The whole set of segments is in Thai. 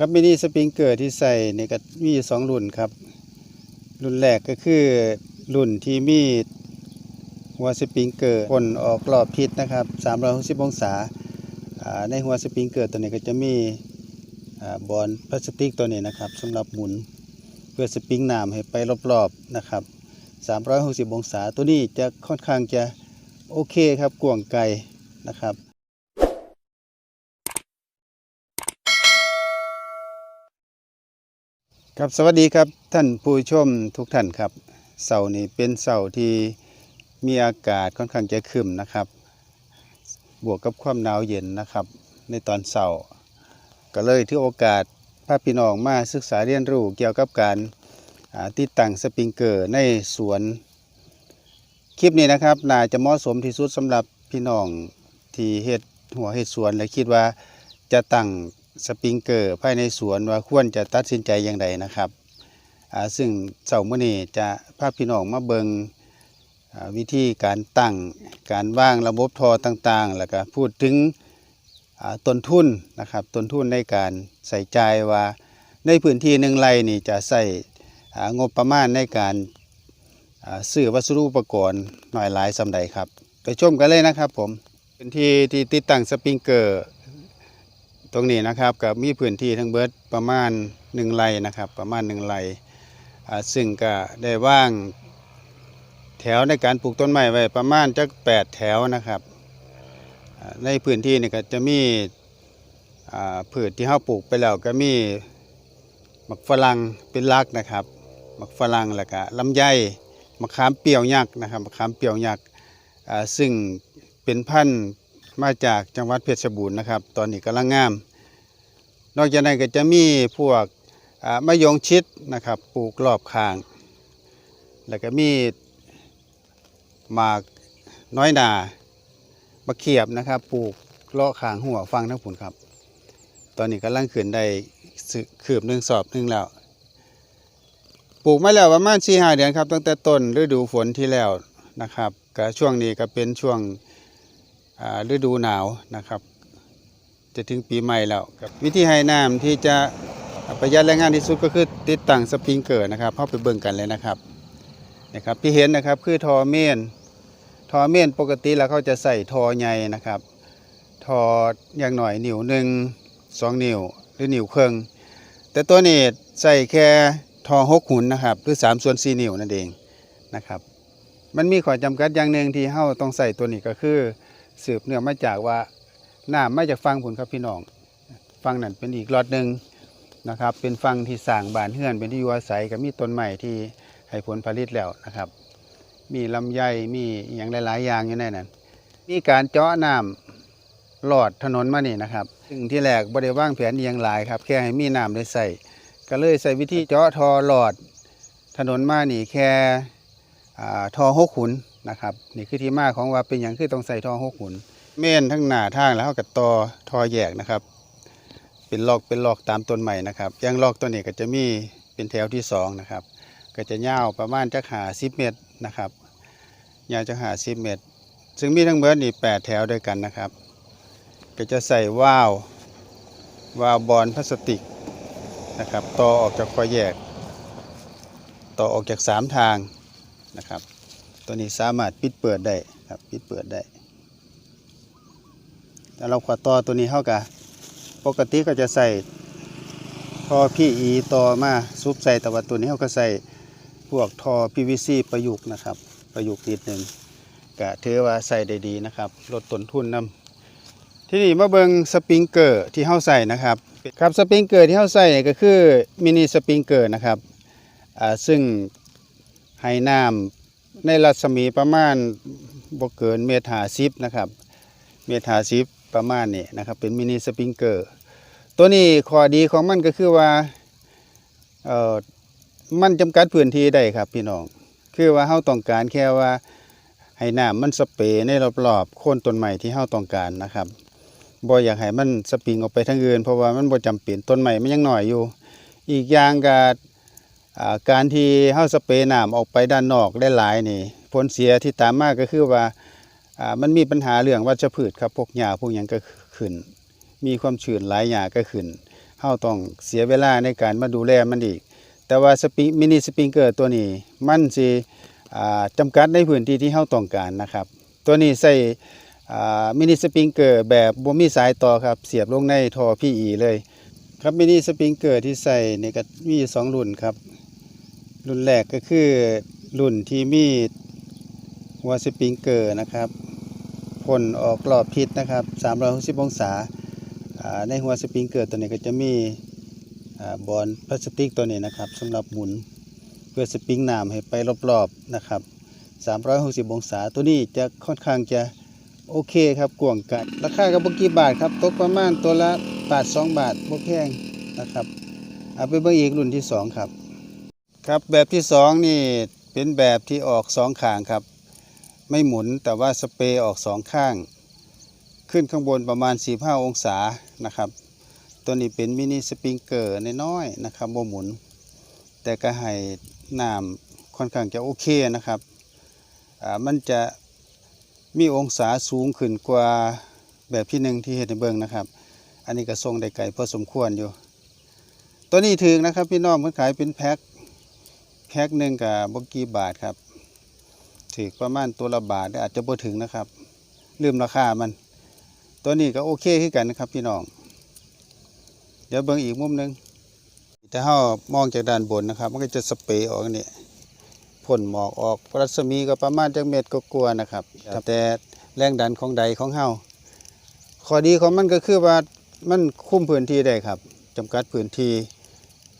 ครับมินิสปริงเกอร์ที่ใส่เนี่ยก็มีสองรุ่นครับ รุ่นแรกก็คือรุ่นที่มีหัวสปริงเกอร์พ่นออกรอบทิศนะครับ360องศาอ่าในหัวสปริงเกอร์ตัวนี้ก็จะมีอ่าบอลพลาสติกตัวนี้นะครับสำหรับหมุนเพื่อสปริงน้ำให้ไปรอบๆนะครับ360องศาตัวนี้จะค่อนข้างจะโอเคครับกว้างไกลนะครับ ครับสวัสดีครับท่านผู้ชมทุกท่านครับเสาร์นี้เป็นเสาร์ที่มีอากาศค่อนข้างจะครึมนะครับ บวกกับความหนาวเย็นนะครับ ในตอนเสาร์ก็เลยถือโอกาสพาพี่น้องมาศึกษาเรียนรู้เกี่ยวกับการติดตั้งสปริงเกอร์ในสวน คลิปนี้นะครับน่าจะเหมาะสมที่สุดสำหรับพี่น้องที่เฮ็ดหัวเฮ็ดสวนและคิดว่าจะตั้ง สปริงเกอร์ภายในสวนว่าควรจะตัดสินใจอย่างไรนะครับซึ่งเสาร์มื้อนี้จะพาพพี่น้องมาเบิงวิธีการตั้งการว่างระบบทอต่างๆ แล้วก็พูดถึงต้นทุนนะครับต้นทุนในการใส่ใจว่าในพื้นที่หนึ่งไร่นี่จะใส่งบประมาณในการซื้อวัสดุอุปกรณ์หน่อยหลายสำใดครับ ไปชมกันเลยนะครับผมพื้นที่ที่ติดตั้งสปริงเกอร์ ตรงนี้นะครับกับมีพื้นที่ทั้งเบิดประมาณ1ไร่นะครับประมาณ1ไร่อ่ซึ่งก็ได้ว่างแถวในการปลูกต้นไม้ไว้ประมาณจัก8แถวนะครับ ในพื้นที่นี่ก็จะมีพืชที่เฮาปลูกไปแล้วก็มีหมักฝรั่งเป็นลักนะครับหมักฝรั่งแล้วก็ลำไยมะขามเปรี้ยวยักษ์นะครับมะขามเปรี้ยวยักษ์ซึ่งเป็นพันธุ์ มาจากจังหวัดเพชรบูรณ์นะครับ ตอนนี้กำลังงาม นอกจากนั้นก็จะมีพวกมะยงชิดนะครับปลูกรอบข้าง แล้วก็มีหมากน้อยนามะเขียบนะครับปลูกเลาะข้างหัวฟังทั้งผุนครับ ตอนนี้กำลังขึ้นได้สึคืบหนึ่งสอบหนึ่งแล้วปลูกมาแล้วประมาณสี่ห้าเดือนครับตั้งแต่ต้นฤดูฝนที่แล้วนะครับก็ช่วงนี้ก็เป็นช่วง ฤดูหนาวนะครับ จะถึงปีใหม่แล้ววิธีให้น้ำที่จะประหยัดแรงงานที่สุดก็คือติดตั้งสปริงเกอร์นะครับเข้าไปเบิ่งกันเลยนะครับนะครับที่เห็นนะครับคือทอเมนทอเมนปกติแล้วเขาจะใส่ทอใหญ่นะครับ ทออย่างหน่อยนิ้วหนึ่งสองนิ้วหรือนิ้วครึ่งแต่ตัวนี้ใส่แค่ทอหกหุ่นนะครับหรือ3ส่วน4นิ้วนั่นเองนะครับ มันมีข้อจำกัดอย่างหนึ่งที่เฮาต้องใส่ตัวนี้ก็คือ สืบเนื่องมาจากว่าน้ำมาจากฟังผลครับพี่น้องฟังนั่นเป็นอีกรอดหนึ่งนะครับ เป็นฟังที่สร้างบานเฮือนเป็นที่อยู่อาศัยกับมีต้นใหม่ที่ให้ผลผลิตแล้วนะครับ มีลำไยมีอย่างหลาย ๆ อย่างอยู่ในนั้นมีการเจาะน้ำหลอดถนนมานี่นะครับ ซึ่งที่แรกบริว่างแผนอหย่างหลายครับ แค่ให้มีน้ำได้ใส่ก็เลยใส่วิธีเจาะทอหลอดถนนมานี่แค่อทอหกขุน นะครับนี่คือที่มาของว่าเป็นอย่างคือต้องใส่ทอหกขุนเม่นทั้งหน้าทางแล้วกับตอทอแยกนะครับ เป็นลอกเป็นลอกตามต้นใหม่นะครับย่างลอกตัวนี้ก็จะมีเป็นแถวที่สองนะครับ ก็จะยาวประมาณจักหาสิบเมตรนะครับยาวจักหาสิบเมตร ซึ่งมีทั้งเบิดนี่แปดแถวด้วยกันนะครับ ก็จะใส่ว่าววาวบอลพลาสติกนะครับต่อออกจากคอแยก ต่อออกจากสามทางนะครับ ตัวนี้สามารถปิดเปิดได้ครับปิดเปิดได้แล้วเราขวาต่อตัวนี้เข้ากับปกติก็จะใส่ท่อ PE ต่อมาซุปใส่แต่ว่าตัวนี้เขาก็ใส่พวกท่อ PVC ประยุกต์นะครับ ประยุกต์นิดหนึ่งก็ถือว่าใส่ได้ดีนะครับลดต้นทุนนำที่นี่มาเบิงสปริงเกอร์ที่เฮาใส่นะครับครับสปริงเกอร์ที่เฮาใส่ก็คือมินิสปริงเกอร์นะครับอ่าซึ่งให้น้ำ ในรัศมีประมาณบ่เกินเมตรหาสิบนะครับ เมตรหาสิบประมาณนี้นะครับ เป็นมินิสปริงเกอร์ ตัวนี้ข้อดีของมันก็คือว่าเอ่อมันจำกัดพื้นที่ได้ครับพี่น้อง คือว่าเฮาต้องการแค่ว่าให้น้ำมันสเปรย์ในรอบๆโคนต้นไม้ที่เฮาต้องการนะครับบ่อยากให้มันสปริงออกไปทางอื่นเพราะว่ามันบ่จำเป็นต้นใหม่มันยังหน่อยอยู่ อีกอย่างก็ การที่เฮาสเปรย์น้ำออกไปด้านนอกได้หลายนี่ผลเสียที่ตามมาก็คือว่ามันมีปัญหาเรื่องวัชพืชครับพวกหญ้าพวกหยังก็ขึ้น มีความชื้นหลายหญ้าก็ขึ้นเฮาต้องเสียเวลาในการมาดูแลมันอีก แต่ว่าสปริงมินิสปริงเกอร์ตัวนี้มันสิจำกัดในพื้นที่ที่เฮาต้องการนะครับ ตัวนี้ใส่มินิสปริงเกอร์แบบบ่มีสายต่อครับเสียบลงในท่อ PE เลย ครับมินิสปริงเกอร์ที่ใส่นี่ก็มีสองรุ่นครับ รุ่นแรกก็คือรุ่นที่มีหัวสปริงเกอร์นะครับพ่นออกรอบทิศนะครับ 360 องศา ในหัวสปริงเกอร์ตัวนี้ก็จะมีอบอลพลาสติกตัวนี้นะครับสำหรับหมุนเพื่อสปริงน้ำให้ไปรอบๆนะครับ 360 องศาตัวนี้จะค่อนข้างจะโอเคครับกวางกันราคาก็บ่กี่บาทครับตกประมาณตัวละบาท 2 บาทบ่แพงนะครับ เอาไปเบิ่งอีกรุ่นที่สองครับ ครับแบบที่สองนี่เป็นแบบที่ออกสองข้างครับ ไม่หมุนแต่ว่าสเปรย์ออกสองข้าง ขึ้นข้างบนประมาณ 45 องศานะครับ ตัวนี้เป็นมินิสปริงเกอร์น้อยๆนะครับบ่หมุน แต่ก็ให้น้ำค่อนข้างจะโอเคนะครับมันจะมีองศาสูงขึ้นกว่าแบบที่หนึ่งที่เห็นในเบิ้งนะครับ อันนี้ก็ทรงได้ไกลพอสมควรอยู่ ตัวนี้ถึงนะครับพี่น้องมันขายเป็นแพ็ค พ็คหนึ่งกับบกี่บาทครับถือประมาณตัวละบาทอาจจะบ่ถึงนะครับ ลืมราคามัน ตัวนี้ก็โอเคขึ้นกันนะครับพี่น้อง เดี๋ยวเบิ่งอีกมุมหนึงถ้าเฮามองจากด้านบนนะครับ มันก็จะสเปรย์ออกนี่พ่นหมอกออกรัศมีก็ประมาณจักเม็ดก็กลัวาๆนะครับ แต่แรงดันของใดของเฮาข้อดีของมันก็คือว่ามันคุมพื้นที่ได้ครับจำกัดพื้นที่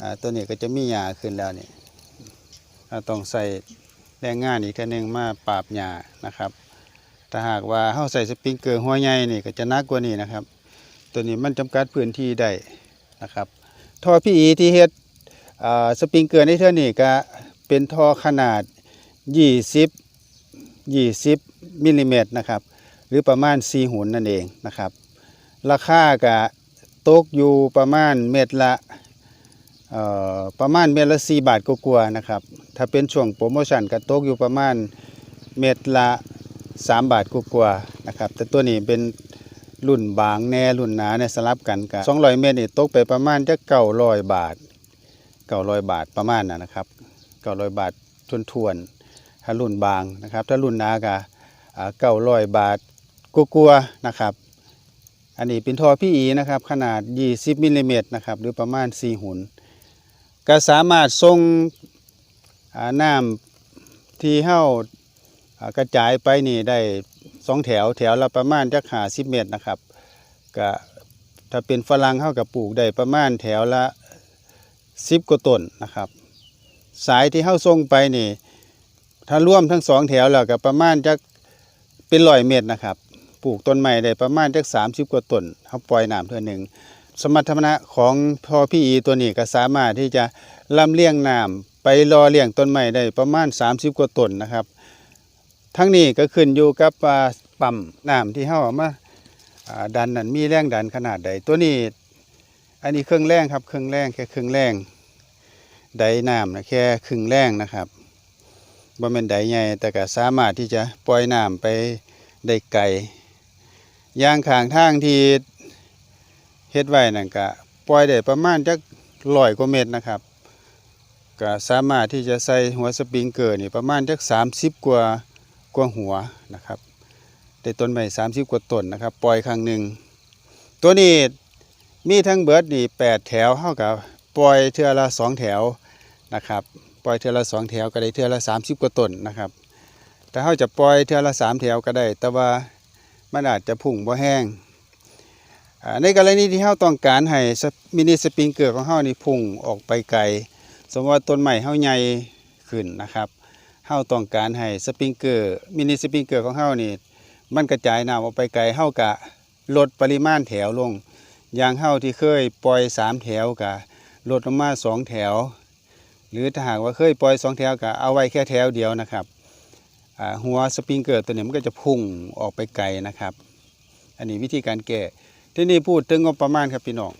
อ่าตัวนี้ก็จะมีหญ้าขึ้นแล้วนี่เรา ต้องใส่แรงงานอีกเทีนึงมาปราบหญ้านะครับถ้าหากว่าเฮาใส่สปริงเกอร์หัวใหญ่นี่ก็จะนักกว่านี้นะครับ ตัวนี้มันจำกัดพื้นที่ได้นะครับท่อพี่อีที่เฮ็ดสปริงเกอร์ในเท่านี้ก็เป็นท่อขนาด 20 20มิลลิเมตรนะครับหรือประมาณ 4หุ่นนั่นเองนะครับ ราคาก็ตกอยู่ประมาณเม็ดละประมาณเม็ดละ4บาทกว่าๆนะครับ ถ้าเป็นช่วงโปรโมชั่นก็ตกอยู่ประมาณเม็ดละ3 บาทกว่าๆนะครับ แต่ตัวนี้เป็นรุ่นบางแน่รุ่นหนาเนี่ยสลับกันกับ200 เมตรนี่ตกไปประมาณจะ900บาท900บาทประมาณน่ะนะครับ900บาททวนๆถ้ารุ่นบางนะครับ ถ้ารุ่นหนาก็อ่า900บาทกว่าๆนะครับ อันนี้เป็นทอพี่อีนะครับ ขนาด 20มิลลิเมตรนะครับ หรือประมาณ 4 หุ่นก็สามารถส่ง น้ำที่เฮาอ่ากระจายไปนี่ได้สองแถวแถวละประมาณจักหาสิบเมตรนะครับก็ถ้าเป็นฝรั่งเฮากับปลูกได้ประมาณแถวละสิบกว่าต้นนะครับ สายที่เฮาส่งไปนี่ ถ้าร่วมทั้งสองแถวแล้วก็ประมาณจักเป็นร้อยเมตรนะครับ ปลูกต้นใหม่ได้ประมาณจักสามสิบกว่าต้นเฮาปล่อยน้ำเท่าหนึ่งสมรรถนะของพอพี่อีตัวนี้ก็สามารถที่จะลำเลียงน้ำ ไปรอเลี้ยงต้นไม้ได้ประมาณ 30 กว่าต้นนะครับ ทั้งนี้ก็ขึ้นอยู่กับปั๊มน้ำที่เฮาเอามาดันนั้นมีแรงดันขนาดใดตัวนี้ อันนี้เครื่องแรงครับเครื่องแรงแค่เครื่องแรงไดน้ำนะแค่ครึ่งแรงนะครับบ่แม่นไดใหญ่แต่ก็สามารถที่จะปล่อยน้ำไปได้ไกลยางขางทางที่เฮ็ดไว้นั่นก็ปล่อยได้ประมาณจักร้อยกว่าเมตรนะครับ ก็สามารถที่จะใส่หัวสปริงเกอร์นี่ประมาณจัก30กว่ากว่าหัวนะครับได้ต้นใหม่30กว่าต้นนะครับ ปล่อยครั้งหนึ่งตัวนี้มีทั้งเบิร์ดนี่8แถวเท่ากับปล่อยเทื่อละ2แถวนะครับ ปล่อยเทื่อละ2แถวก็ได้เทื่อละ30กว่าต้นนะครับ แต่เฮาจะปล่อยเทื่อละ3แถวก็ได้ แต่ว่ามันอาจจะพุ่งบ่แห้งในกรณีที่เฮาต้องการให้มินิสปริงเกอร์ของเฮานี่พุ่งออกไปไกล สมมติว่าต้นใหม่เฮาใหญ่ขึ้นนะครับเฮาต้องการให้สปริงเกอร์มินิสปริงเกอร์ของเฮานี่มันกระจายน้ำออกไปไกลเฮากะลดปริมาณแถวลงอย่างเฮาที่เคยปล่อย 3 แถวกะลดลงมา 2 แถว หรือถ้าหากว่าเคยปล่อย 2 แถวกะเอาไว้แค่แถวเดียวนะครับหัวสปริงเกอร์ตัวนี้มันก็จะพุ่งออกไปไกลนะครับ อันนี้วิธีการแก้ที่นี่พูดถึงงบประมาณครับพี่น้อง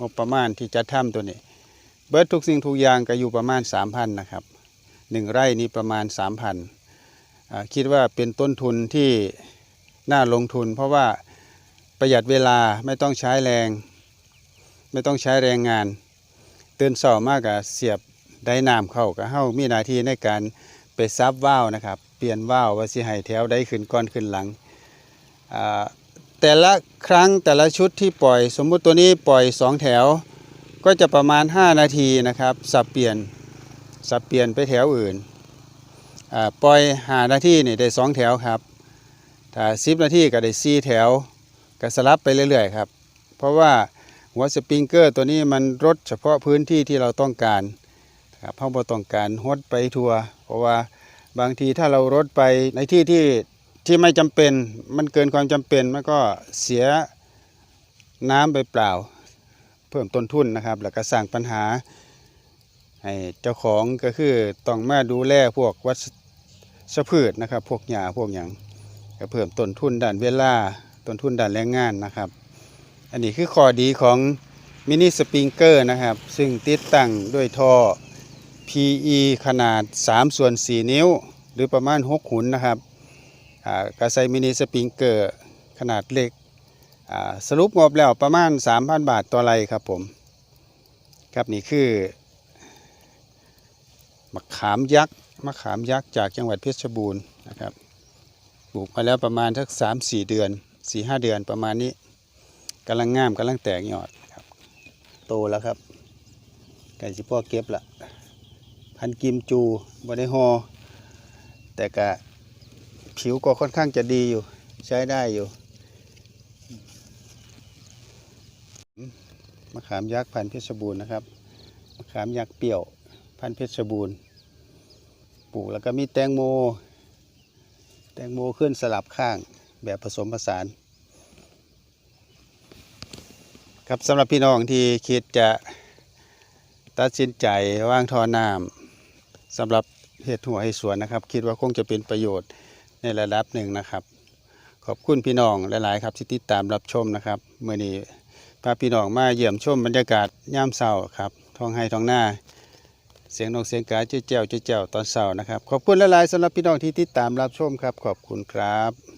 งบประมาณที่จะทำตัวนี้ เบิดทุกสิ่งทุกอย่างก็อยู่ประมาณ 3,000นะครับหนึ่งไร่นี่ประมาณ 3,000คิดว่าเป็นต้นทุนที่น่าลงทุน เพราะว่าประหยัดเวลาไม่ต้องใช้แรง ไม่ต้องใช้แรงงาน ตื่นเช้ามากกับเสียบได้น้ำเข้าก็เฮามีหน้าที่ในการไปซับว่าวนะครับ เปลี่ยนว่าวว่าสิให้แถวได้ขึ้นก่อนขึ้นหลังแต่ละครั้งแต่ละชุดที่ปล่อย สมมุติตัวนี้ปล่อย 2 แถว ก็จะประมาณ 5 นาทีนะครับ สับเปลี่ยนสับเปลี่ยนไปแถวอื่นปล่อย5นาทีนี่ได้ 2 แถวครับถ้า10นาทีก็ได้4แถวก็สลับไปเรื่อยๆครับ เพราะว่าหัวสปริงเกอร์ตัวนี้มันรดเฉพาะพื้นที่ที่เราต้องการครับเพราะเราต้องการฮดไปทัวร์เพราะว่าบางทีถ้าเรารดไปในที่ที่ที่ไม่จำเป็น มันเกินความจำเป็นมันก็เสียน้ำไปเปล่า เพิ่มต้นทุนนะครับ แล้วก็สร้างปัญหาให้เจ้าของก็คือต้องมาดูแลพวกวัชพืชนะครับ พวกหญ้าพวกอย่างก็เพิ่มต้นทุนด้านเวลาต้นทุนด้านแรงงานนะครับ อันนี้คือข้อดีของมินิสปริงเกอร์นะครับ ซึ่งติดตั้งด้วยท่อ PE ขนาด 3 ส่วน 4 นิ้ว หรือประมาณ 6 หุนนะครับกระใส่มินิสปริงเกอร์ขนาดเล็ก สรุปงบแล้วประมาณ 3,000 บาทต่อไรครับผม ครับนี่คือมะขามยักษ์มะขามยักษ์จากจังหวัดเพชรบูรณ์นะครับปลูกมาแล้วประมาณสัก3-4เดือน4-5เดือนประมาณนี้กำลังงามกำลังแตกยอดครับ โตแล้วครับไก่สิพ่อเก็บละพันกิมจูบได้ฮอแต่กะผิวก็ค่อนข้างจะดีอยู่ ใช้ได้อยู่ มะขามยักษ์พันธุ์เพชรบูรณ์นะครับมะขามยักษ์เปรี้ยวพันธุ์เพชรบูรณ์ปลูกแล้วก็มีแตงโม แตงโมขึ้นสลับข้างแบบผสมผสาน ครับสำหรับพี่น้องที่คิดจะตัดสินใจว่างทอน้ำสำหรับเห็ดหัวให้สวนนะครับ คิดว่าคงจะเป็นประโยชน์ในระดับหนึ่งนะครับ ขอบคุณพี่น้องหลาย ๆ ครับที่ติดตามรับชมนะครับเมื่อนี้ พาพี่น้องมาเยี่ยมชมบรรยากาศย่ามเศร้าครับท้องไห้ท้องหน้า เสียงนกเสียงกาเจ้าเจ้าเจ้าเจ้าตอนเศร้านะครับ ขอบคุณหลายๆสำหรับพี่น้องที่ติดตามรับชมครับ ขอบคุณครับ